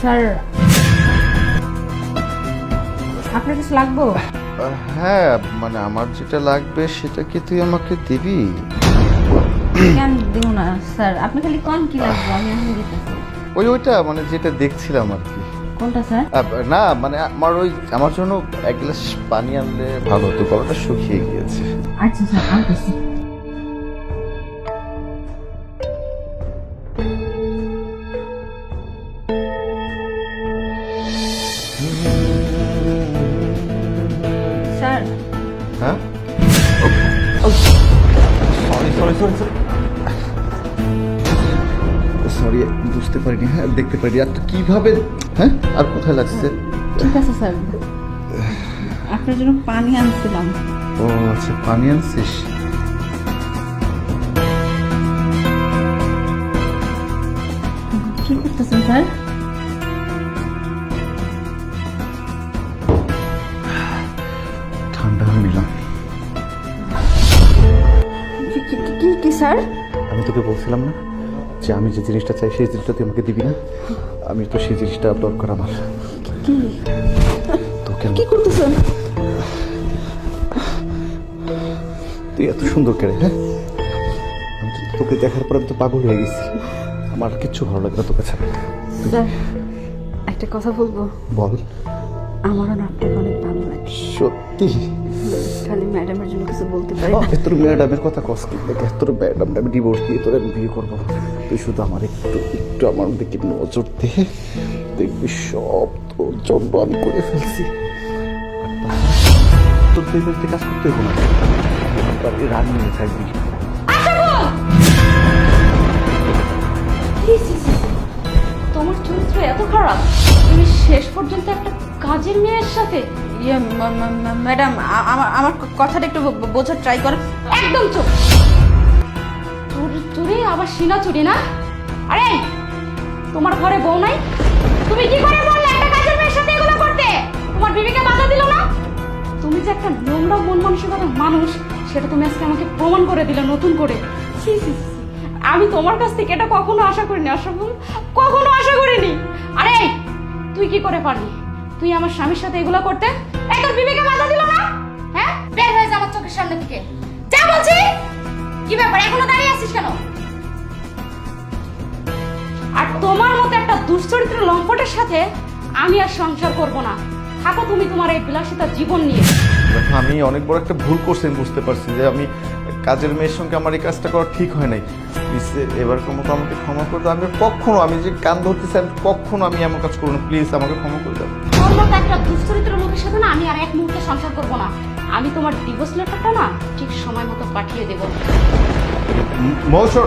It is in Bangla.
স্যার। আপনার কিছু লাগবো? হ্যাঁ মানে আমার যেটা লাগবে সেটা কি তুই আমাকে দিবি? কেন দিব না স্যার? আপনি খালি কোন কি লাগবে? আমি এখন দিতেছি। ওই ওইটা মানে যেটা দেখছিলাম আর কি। কোনটা স্যার? না মানে আমার ওই আমার জন্য এক গ্লাস পানি আনলে ভালো হতো গলাটা শুকিয়ে গিয়েছে। আচ্ছা স্যার আনতেছি। স্যার। হ্যাঁ? Sorry sorry sorry sorry sorry বুঝতে পারিনি হ্যাঁ দেখতে পারিনি আর তো কীভাবে হ্যাঁ আর কোথায় লাগছে? ঠিক আছে স্যার। আপনার জন্য পানি আনছিলাম। ও আচ্ছা পানি আনছিস? কি করতেছেন স্যার? কি আমি তোকে বলছিলাম না যে আমি যে জিনিসটা চাই সেই জিনিসটা তুই আমাকে দিবি না? আমি তো সেই জিনিসটা দরকার আমার। কি? তোকে কি করতেছেন তুই এত সুন্দর করে হ্যাঁ? আমি তো তোকে দেখার পর আমি তো পাগল হয়ে গেছি। আমার কিচ্ছু ভালো লাগে না তোকে ছাড়া। স্যার একটা কথা বলব? বল। আমারও না আপনাকে অনেক ভালো লাগে। সত্যি? খালি ম্যাডামের জন্য কিছু বলতে পারি না। তোর ম্যাডামের কথা কস কি? দেখ তোর ম্যাডাম আমি ডিভোর্স দিয়ে তোর আমি বিয়ে করব। তুই শুধু আমার একটু একটু আমার দিকে নজর দে। দেখবি সব তোর জন্য আমি করে ফেলছি। তোর তুই বাড়িতে কাজ করতে হবে না। বাড়ি রান নিয়ে থাকবি। ছি, ছি, ছি, ছি। তোমার চরিত্র এত খারাপ। তুমি শেষ পর্যন্ত একটা কাজের মেয়ের সাথে ইয়ে ম্যাডাম আমার কথাটা একটু বোঝার ট্রাই করেন। একদম চুরি চুরি আবার সিনা চুরি না? আরে, তোমার ঘরে বউ নাই? তুমি কি করে বললে একটা কাজের মেয়ের সাথে এগুলো করতে? তোমার বিবিকে বাধা দিল না? তুমি যে একটা নোংরা মন মানসিকতার মানুষ, সেটা তুমি আজকে আমাকে প্রমাণ করে দিলে, নতুন করে। আমি তোমার কাছ থেকে এটা কখনো আশা করিনি আশাফুল কখনো আশা করিনি। আরে, তুই কি করে পারলি? তুই আমার স্বামীর সাথে এগুলো করতে? এই বিবেকে বাধা দিল না? হ্যাঁ? বের হয়ে যা আমার চোখের সামনে থেকে। যা বলছি! কি ব্যাপার? এখনও দাঁড়িয়ে আছিস কেন? আর তোমার মতো একটা দুশ্চরিত্র লম্পটের সাথে আমি আর সংসার করব না। থাকো তুমি তোমার এই বিলাসিতা জীবন নিয়ে। দেখো, আমি অনেক বড় একটা ভুল করছি বুঝতে পারছি যে আমি কাজের মেয়ের সঙ্গে আমার এই কাজটা করা ঠিক হয় নাই। প্লিজ এবার মতো আমাকে ক্ষমা করে দাও। আমি কখনো, আমি যে কান ধরতেছি, আমি কখনো আমি এমন কাজ করব না। প্লিজ আমাকে ক্ষমা করে দাও। দুশ্চরিত্র সাথে না আমি আর এক মুহূর্তে সংসার করব না। আমি তোমার ডিভোর্স লেটারটা না ঠিক সময় মতো পাঠিয়ে দেবো। মৌসর